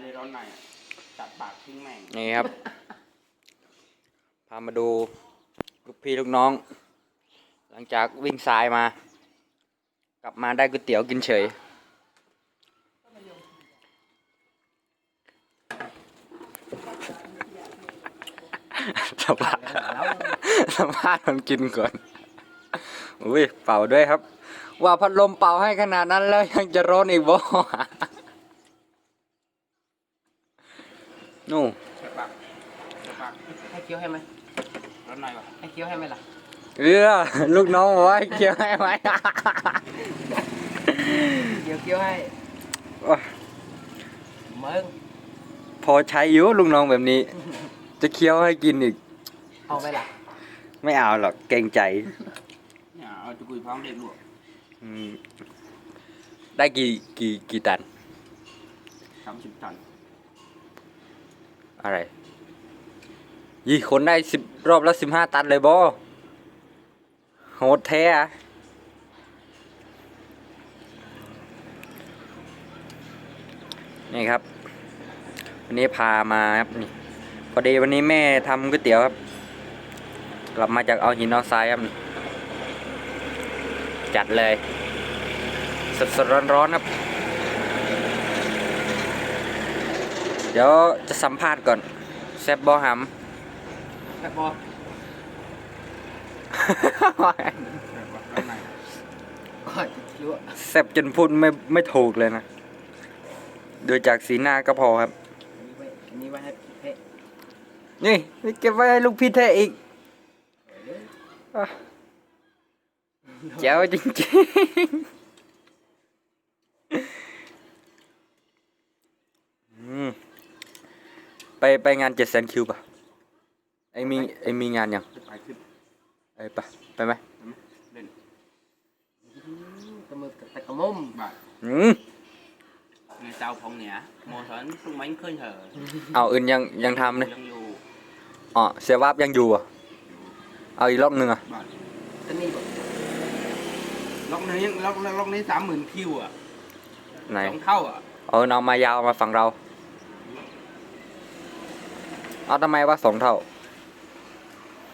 เลยร้อนในอะจัดปากทิ้งแม่งนี่ครับ พามาดูลูกพี่ลูกน้อง หลังจากวิ่งทรายมา กลับมาได้ก๋วยเตี๋ยวกินเฉยสัมภาษณ์สัมภาษณ์มันกินก่อน อุ้ยเป่าด้วยครับ ว่าพัดลมเป่าให้ขนาดนั้นแล้วยังจะร้อนอีกบ่ นู่นจัดปากจัดปากให้เคี้ยวให้ไหมร้อนในวะให้เคี้ยวให้ไหมล่ะเออลูกน้องบอกว่าให้เคี้ยวให้ไหม เดี๋ยวเคี้ยวให้ว้าเมึงพอใช้อยู่ลูกน้องแบบนี้ จะเคี้ยวให้กินอีก เอาไหมล่ะไม่เอาหรอกเกรงใจเนี่ยเอาจุกุยพร้อมเด็กลวกอืมได้กี่กี่กี่ตันสามสิบตัน อะไรยี่คนได้สิบรอบละสิบห้าตันเลยบอโหดแท้อะนี่ครับ วันนี้พามาครับนี่พอดีวันนี้แม่ทำก๋วยเตี๋ยวครับ กลับมาจากเอาหินเอาทรายครับ จัดเลยสดสดร้อนร้อนๆครับ ดี๋ยวจะสัมภาษณ์ก่อนแซบบอหำแค่พอร้อนในก่อนรู้ว่าแซบจนพูดไม่ไม่ถูกเลยนะโดยจากสีหน้าก็พอครับ อันนี้ไว้อันนี้ไว้ให้เพ่นี่นี่เก็บไว้ให้ลูกพี่เทอีกอะแจ๋วจริงๆอืม ไปไปงานเจ็ดแสนคิวป่ะไอมีไอมีงานยังไปไอไปไปไหมเล่นกระมือแต่กระมุมบาอืม người tao phòng nhã mùa thuận không bánh khơi hở เอาอื่นยังยังทำเลยยังอยู่อ๋อเสียวับยังอยู่อะเอาอีกรอบหนึ่งอะบาตัวนี้บอกล็อกนี้ล็อกล็อกนี้สามหมื่นคิวอะไหนสองเท่าอะ เอาเอามายาวมาฝั่งเรา เอาทำไมว่าสองเท่า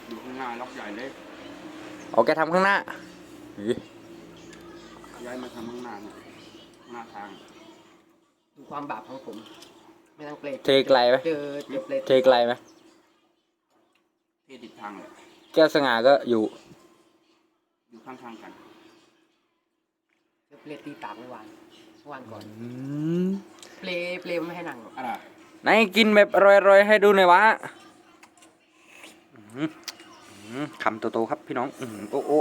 อยู่ข้างหน้าล็อกใหญ่เลยเอาแกทำข้างหน้าอีย้ายมาทำข้างหน้าเนี่ยหน้าทางดูความบาปของผม ไม่ต้องเปลดเทไกลไหมเจอเจอเปลดเทไกลไหมที่ติดทางเลยแก้วสง่าก็อยู่ อยู่ข้างๆกันเจอเปลดตีปากเมื่อวานเมื่อวานก่อน อืมเปลเปลไม่ให้นั่งหรอกอะไร ไหนกินแบบอร่อยๆให้ดูหน่อยวะอื้อหืออื้อคำโตๆครับพี่น้องอื้อหือโอ้โอ้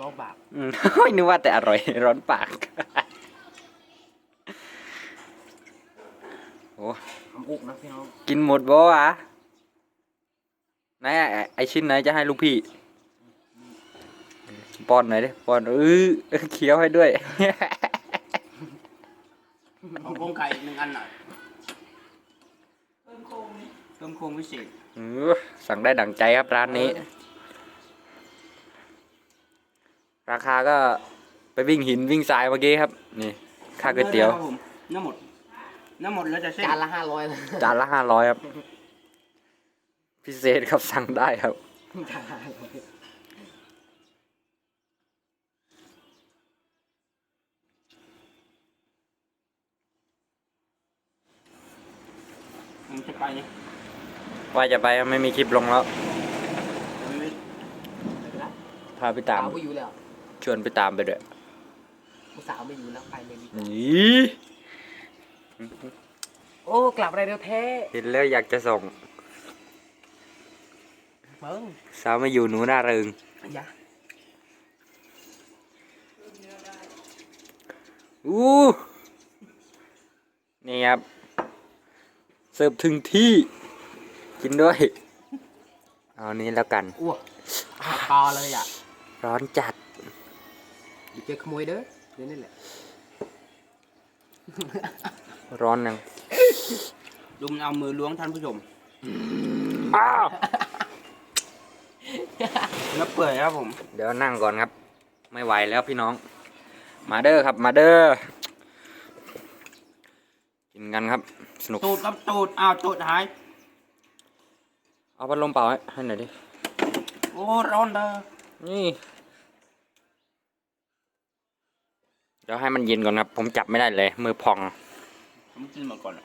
ร้องบาปอืมไม่นึกว่าแต่อร่อยร้อนปากโอ้ทำอุกนะพี่น้องกินหมดบ่วะไหนอะไอ้ไอชิ้นไหนจะให้ลูกพี่ป้อนหน่อยดิป้อนเออเคี้ยวให้ด้วยเอาโครงไก่หนึ่งอันหน่อยเพิ่มโค รงเพิ่มโครงพิเศษเออสั่งได้ดั่งใจครับร้านนี้ ราคาก็ไปวิ่งหินวิ่งทรายเมื่อกี้ครับ นี่ค่าก๋วยเตี๋ยวครับผมน้ำหมดน้ำหมดแล้วจะเส้นจานละห้าร้อยเลยจานละห้าร้อยครับ พิเศษครับสั่งได้ครับจานละห้าร้อยผมจะไปเนี่ย ว่าจะไปไม่มีคลิปลงแล้วไม่ไม่พาไปตามสาวไม่อยู่แล้วชวนไปตามไปด้วยผู้สาวไม่อยู่แล้วไปเลยดีกว่านี่โอ้กลับอะไรเร็วแท้เห็นแล้วอยากจะส่ง เบิ้งสาวไม่อยู่หนูน่าเริงอันยะอู้นี่ครับ เสิร์ฟถึงที่ กินด้วย เอานี้แล้วกัน อ้วกคอเลยอะ ร้อนจัดเดี๋ยวเจอขโมยเด้อเดี๋ยวนี่แหละ ร้อนยังดูมันเอามือล้วงท่านผู้ชม อ้าวแล้วเปื่อยครับผม เดี๋ยวนั่งก่อนครับ ไม่ไหวแล้วพี่น้อง มาเด้อครับ มาเด้อ กินเหมือนกันครับ สนุก ตูดครับตูดอ้าวตูดหาย เอาพัดลมเป่าให้ให้หน่อยดิ โอ้ร้อนเด้อนี่ เดี๋ยวให้มันเย็นก่อนครับ ผมจับไม่ได้เลย มือพอง ผมกินมาก่อนอะ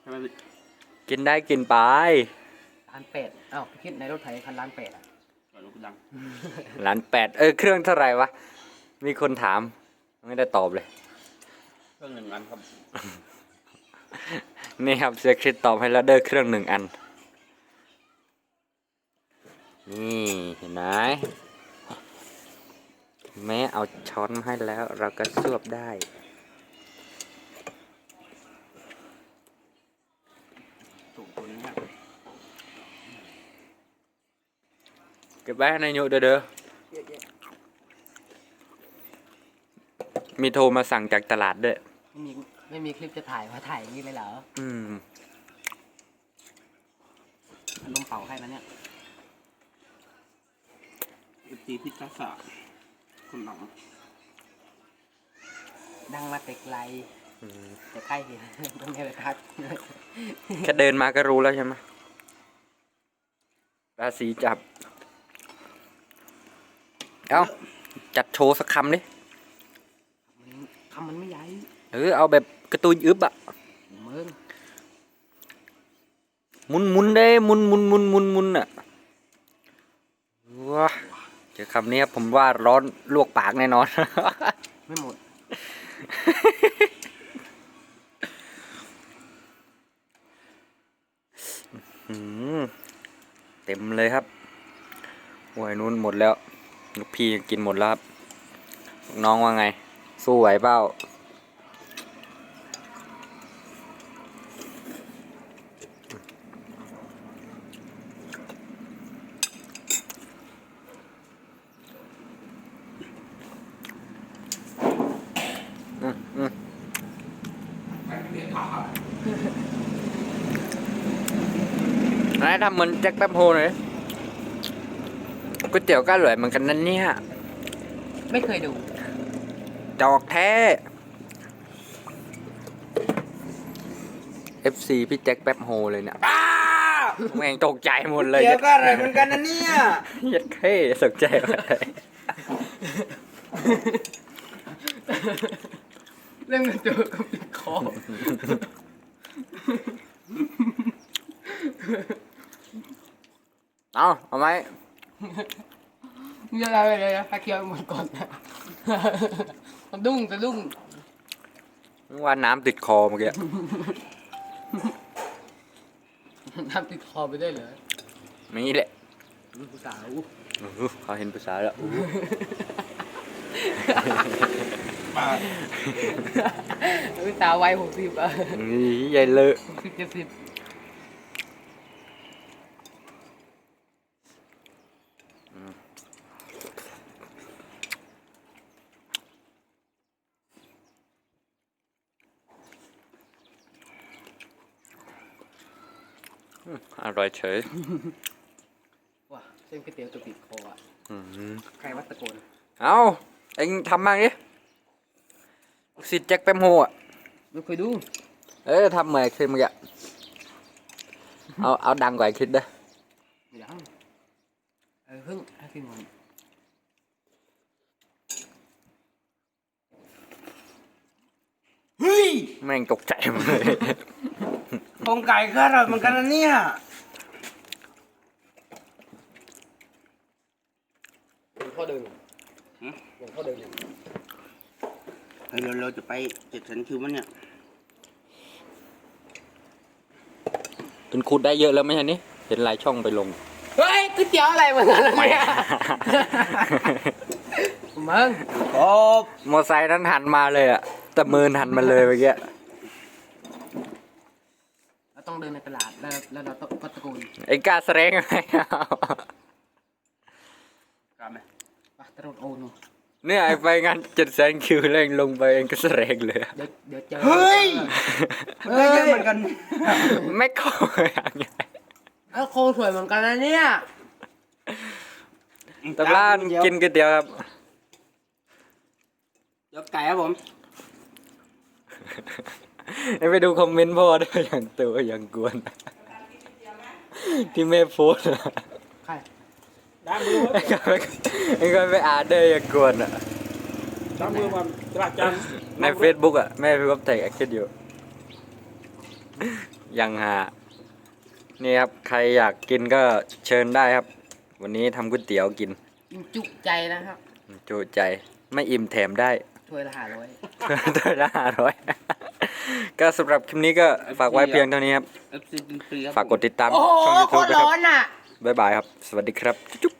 ใช่ไหมพี่กินได้กินไป ล้านเป็ดอ้าวพี่คิดในรถไถคันล้านเป็ดอะ ก่อนลูกดังล้านแปดเออเครื่องเท่าไหร่วะ มีคนถาม ไม่ได้ตอบเลย เครื่องหนึ่งอันครับ นี่ครับเสียคริสตอบให้แล้วเด้อเครื่องหนึ่งอัน นี่เห็นไหมแม้เอาช้อนมาให้แล้วเราก็สวบได้เก็บไว้ให้ในยโยเด้อเด้อมีโทรมาสั่งจากตลาดด้วย ไม่มีไม่มีคลิปจะถ่ายมาถ่ายอย่างนี้เลยเหรออืมพัดลมเป่าให้นะเนี่ยเอฟซีพิซซ่าสะคนหลังดังมาแต่ไกลอืมแต่ใกล้เห็นต้องให้ไปทักแค่เดินมาก็รู้แล้วใช่ไหมราศีจับ เอ้า จัดโชว์สักคำดิ มันคำมันไม่ใหญ่ เออเอาแบบ กระตุยอึบอะหมุนหมุนได้หมุนหมุนหมุนหมุนหมุนอะว้าเจอคำนี้ครับผมว่าร้อนลวกปากแน่นอน ไม่หมด เต็มเลยครับโอ้ยนู้นหมดแล้ว ลูกพี่กินหมดแล้วครับ น้องว่าไง สู้ไหวเปล่า นายทำเหมือนแจ็คแป๊บโฮหน่อยดิก๋วยเตี๋ยวก็อร่อยเหมือนกันนั่นเนี่ย ไม่เคยดูดอกแท้ FC พี่แจ็คแป๊บโฮเลยเนี่ยแม่งตกใจหมดเลยเดี๋ยวก็อะไรเหมือนกันนะเนี่ยยัดเท่สนใจหมดเลยเรื่องมันเจอกับติดคอ เอาเอาไหมเยอะเลยเลยนะถ้าเคี้ยวหมดก่อนนะสะดุ้งสะดุ้งว่าน้ำติดคอเมื่อกี้ น้ำติดคอไปได้เลยนี่แหละผู้สาวอู้เขาเห็นภาษาแล้วอู้ปากผู้สาววัยหกสิบอะนี่ใหญ่เลยหกสิบเจ็ดสิบ อร่อยเฉยว้าเส้นก๋วยเตี๋ยวตัวติดคออะอืมใครวัดตะโกนเอาเอ็งทำบ้างดิสิทธิ์แจ็คแป๊บโฮอะไม่เคยดู เออทำเหมือนไอ้คลิปเมื่อกี้เอาเอาดังกว่าไอ้คลิปเด้อยังเออเพิ่งให้กินก่อนเฮ้ยแม่งตกใจหมดเลยโคร งไก่ก็อร่อยเหมือนกันนะเนี่ยลงพ่อเดิมหลงพ่อเดินเฮ้ยเราเราจะไปเจ็ดแสนคิวมั้ยเนี่ยคุณขุดได้เยอะแล้วไหมฮะนี่เห็นหลายช่องไปลง เฮ้ยก๋วยเตี๋ยวอะไรเหมือนกันล่ะเนี่ยมึงครบมอไซค์นั้นหันมาเลยอะแต่มือหันมาเลยเมื่อกี้ เราต้องเดินในตลาด แล้วแล้วเราต้องก็ตะโกนไอ้กล้าแสดงไหมกล้าไหมปะตะโกนโอนเนี่ยไอ้ไปงานเจ็ดแสนคิวแล้วเองลงไปเองก็แสดงเลยอะเดี๋ยวเดี๋ยวเจอเฮ้ยเฮ้ยเยอะเหมือนกันไม่เข้าอย่างไงเอ้าโคงสวยเหมือนกันนะเนี่ยแต่ร้านกินก๋วยเตี๋ยวครับเดี๋ยวไก่ครับผมให้ไปดูคอมเมนต์พ่อด้วยอย่างตัวอย่างกวน ที่แม่โพสต์อะใครล้างมือไอ้ก็ไปไอ้ก็ไปอ่านได้อย่างกวนอะล้างมือมันตราจันใน Facebook อะแม่พี่ว่าแต่งแอคชั่นอยู่ ยังหา นี่ครับ ใครอยากกินก็เชิญได้ครับ วันนี้ทำก๋วยเตี๋ยวกิน จุใจนะครับ จูใจไม่อิ่มแถมได้ ถ้วยละห้าร้อยตัวละห้าร้อย ก็สำหรับคลิปนี้ก็ฝากไว้เพียงเท่านี้ครับเอฟซีเป็นฟรีครับฝากกดติดตามโอ้โหช่องโค YouTube ตรด้วยคร้รัอบนอะ บ๊ายบายครับ สวัสดีครับจุ๊บ